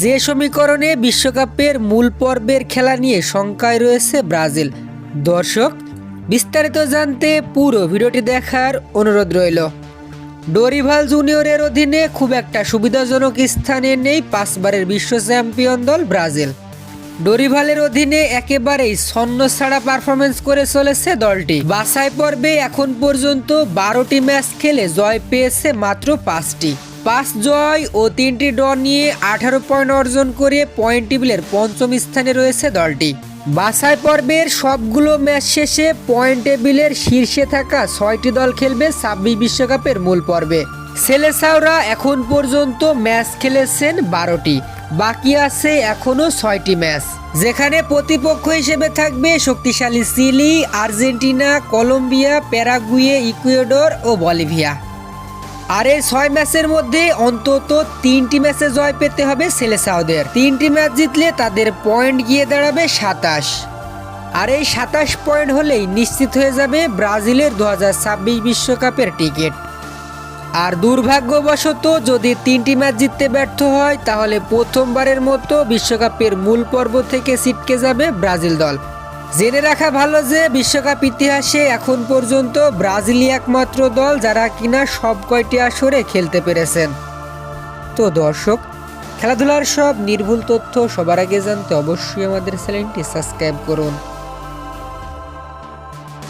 যে সমীকরণে বিশ্বকাপের মূল পর্বের খেলা নিয়ে শঙ্কায় রয়েছে ব্রাজিল। দর্শক, বিস্তারিত জানতে পুরো ভিডিওটি দেখার অনুরোধ রইল। ডোরিভাল জুনিয়রের অধীনে খুব একটা সুবিধাজনক স্থানে নেই পাঁচবারের বিশ্ব চ্যাম্পিয়ন দল ব্রাজিল। ডোরিভালের অধীনে একেবারেই ছন্ন ছাড়া পারফরমেন্স করে চলেছে দলটি। বাছাই পর্বে এখন পর্যন্ত বারোটি ম্যাচ খেলে জয় পেয়েছে মাত্র পাঁচটি। পাঁচ জয় ও তিনটি ড্র নিয়ে আঠারো পয়েন্ট অর্জন করে পয়েন্ট টেবিলের পঞ্চম স্থানে রয়েছে দলটি। বাছাই পর্বের সবগুলো ম্যাচ শেষে পয়েন্ট টেবিলের শীর্ষে থাকা ছয়টি দল খেলবে ছাব্বিশ বিশ্বকাপের মূল পর্বে। সেলেসাওরা এখন পর্যন্ত ম্যাচ খেলেছেন বারোটি, বাকি আছে এখনও ছয়টি ম্যাচ। যেখানে প্রতিপক্ষ হিসেবে থাকবে শক্তিশালী Chile, Argentina, Colombia, Paraguay, Ecuador ও বলিভিয়া। আর এই ছয় ম্যাচের মধ্যে অন্তত তিনটি ম্যাচে জয় পেতে হবে সেলেসাওদের তিনটি ম্যাচ জিতলে তাদের পয়েন্ট গিয়ে দাঁড়াবে সাতাশ। আর এই সাতাশ পয়েন্ট হলেই নিশ্চিত হয়ে যাবে ব্রাজিলের দু বিশ্বকাপের টিকিট। আর দুর্ভাগ্যবশত যদি তিনটি ম্যাচ জিততে ব্যর্থ হয়, তাহলে প্রথমবারের মতো বিশ্বকাপের মূল পর্ব থেকে ছিটকে যাবে ব্রাজিল দল। জেনে রাখা ভালো যে বিশ্বকাপ ইতিহাসে এখন পর্যন্ত ব্রাজিলই একমাত্র দল যারা কিনা সব কয়টি আসরে খেলতে পেরেছেন। তো দর্শক, খেলাধুলার সব নির্ভুল তথ্য সবার আগে জানতে অবশ্যই আমাদের চ্যানেলটি সাবস্ক্রাইব করুন।